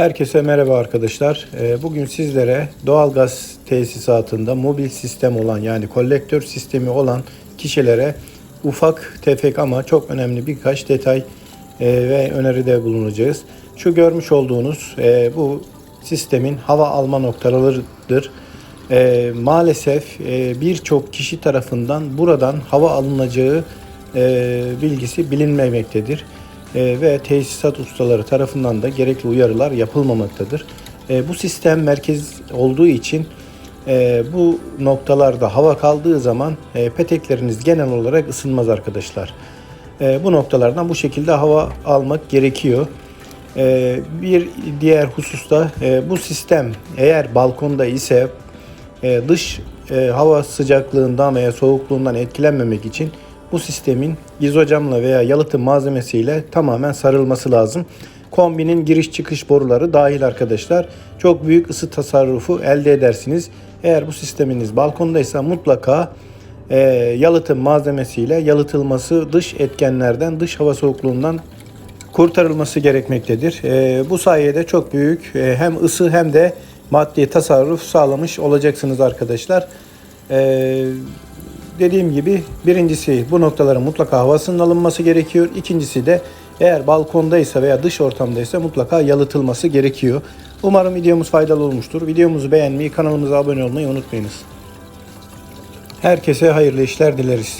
Herkese merhaba arkadaşlar. Ee, Bugün sizlere doğalgaz tesisatında mobil sistem olan yani kolektör sistemi olan kişilere ufak tefek ama çok önemli birkaç detay e, ve öneride bulunacağız. Şu görmüş olduğunuz e, bu sistemin hava alma noktalarıdır. E, Maalesef birçok kişi tarafından buradan hava alınacağı bilgisi bilinmemektedir ve tesisat ustaları tarafından da gerekli uyarılar yapılmamaktadır. E, bu sistem merkez olduğu için e, bu noktalarda hava kaldığı zaman e, petekleriniz genel olarak ısınmaz arkadaşlar. E, bu noktalardan bu şekilde hava almak gerekiyor. Bir diğer hususta bu sistem eğer balkonda ise dış hava sıcaklığından veya soğukluğundan etkilenmemek için bu sistemin izocamla veya yalıtım malzemesiyle tamamen sarılması lazım. Kombinin giriş çıkış boruları dahil arkadaşlar. Çok büyük ısı tasarrufu elde edersiniz. Eğer bu sisteminiz balkondaysa mutlaka e, yalıtım malzemesiyle yalıtılması dış etkenlerden, dış hava soğukluğundan kurtarılması gerekmektedir. E, bu sayede çok büyük e, hem ısı hem de maddi tasarruf sağlamış olacaksınız arkadaşlar. E, dediğim gibi birincisi bu noktaların mutlaka havasının alınması gerekiyor. İkincisi de eğer balkondaysa veya dış ortamdaysa mutlaka yalıtılması gerekiyor. Umarım videomuz faydalı olmuştur. Videomuzu beğenmeyi, kanalımıza abone olmayı unutmayınız. Herkese hayırlı işler dileriz.